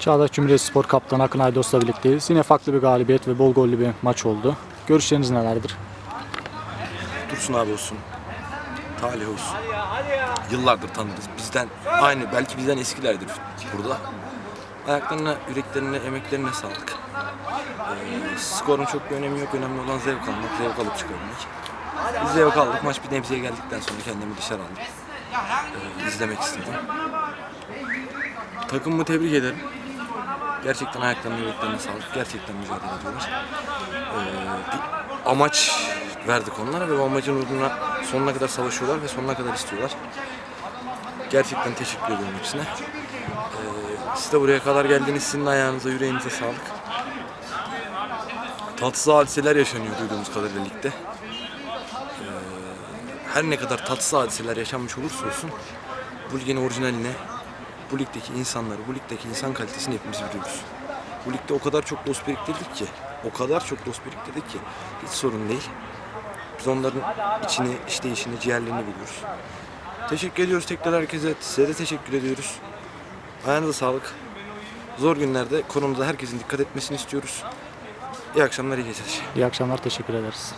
Çağdaş Cumhuriyet Spor Kaptanı Akın Aydos'la birlikteyiz. Yine farklı bir galibiyet ve bol gollü bir maç oldu. Görüşleriniz nelerdir? Dursun abi olsun. Talih olsun. Yıllardır tanırız. Bizden aynı belki bizden eskilerdir burada. Ayaklarına, yüreklerine, emeklerine sağlık. Ee, skorun çok bir önemi yok. Önemli olan zevk almak, zevk alıp çıkabilmek. Biz zevk aldık. Maç bir nebzeye geldikten sonra kendimi dışarı aldım. Ee, izlemek istedim. Takımımı tebrik ederim. Gerçekten ayaklarına, yüreklerine sağlık. Gerçekten mücadele ediyorlar. Ee, bir amaç verdik onlara ve o amacın uğruna sonuna kadar savaşıyorlar ve sonuna kadar istiyorlar. Gerçekten teşekkür ediyorum hepsine. Ee, siz de buraya kadar geldiniz. Sizin ayağınıza, yüreğinize sağlık. Tatsız hadiseler yaşanıyor duyduğumuz kadarıyla ligde. Ee, her ne kadar tatsız hadiseler yaşanmış olursa olsun bu ligin orijinaline, bu ligdeki insanları, bu ligdeki insan kalitesini hepimiz biliyoruz. Bu ligde o kadar çok dost biriktirdik ki, o kadar çok dost biriktirdik ki hiç sorun değil. Biz onların içini, işleyişini, ciğerlerini biliyoruz. Teşekkür ediyoruz tekrar herkese. Size de teşekkür ediyoruz. Ayağınıza sağlık. Zor günlerde konumuza herkesin dikkat etmesini istiyoruz. İyi akşamlar, iyi geceler. İyi akşamlar, teşekkür ederiz.